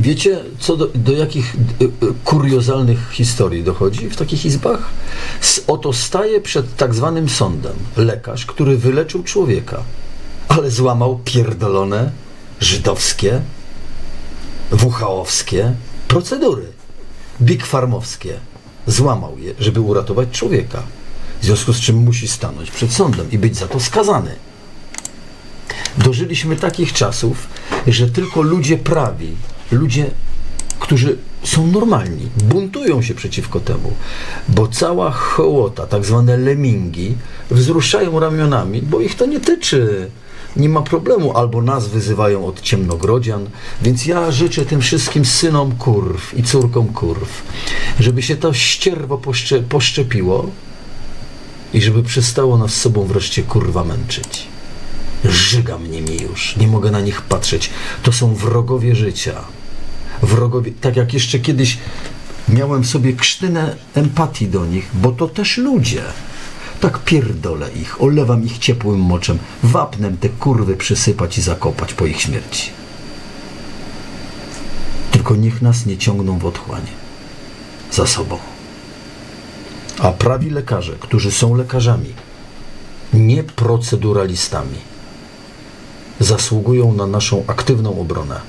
Wiecie, co do, do jakich y, y, kuriozalnych historii dochodzi w takich izbach? Oto staje przed tak zwanym sądem lekarz, który wyleczył człowieka, ale złamał pierdolone żydowskie, WHO-owskie procedury, big farmowskie. Złamał je, żeby uratować człowieka. W związku z czym musi stanąć przed sądem i być za to skazany. Dożyliśmy takich czasów, że tylko ludzie prawi, ludzie, którzy są normalni, buntują się przeciwko temu, bo cała hołota, tak zwane lemingi, wzruszają ramionami, bo ich to nie tyczy. Nie ma problemu, albo nas wyzywają od ciemnogrodzian, więc ja życzę tym wszystkim synom kurw i córkom kurw, żeby się to ścierwo poszcze, poszczepiło i żeby przestało nas sobą wreszcie kurwa męczyć. Żygam nimi już, nie mogę na nich patrzeć. To są wrogowie życia. Wrogowie, tak jak jeszcze kiedyś miałem sobie krztynę empatii do nich, bo to też ludzie. Tak pierdolę ich, olewam ich ciepłym moczem, wapnem te kurwy przysypać i zakopać po ich śmierci. Tylko niech nas nie ciągną w otchłanie za sobą. A prawi lekarze, którzy są lekarzami, nie proceduralistami, zasługują na naszą aktywną obronę.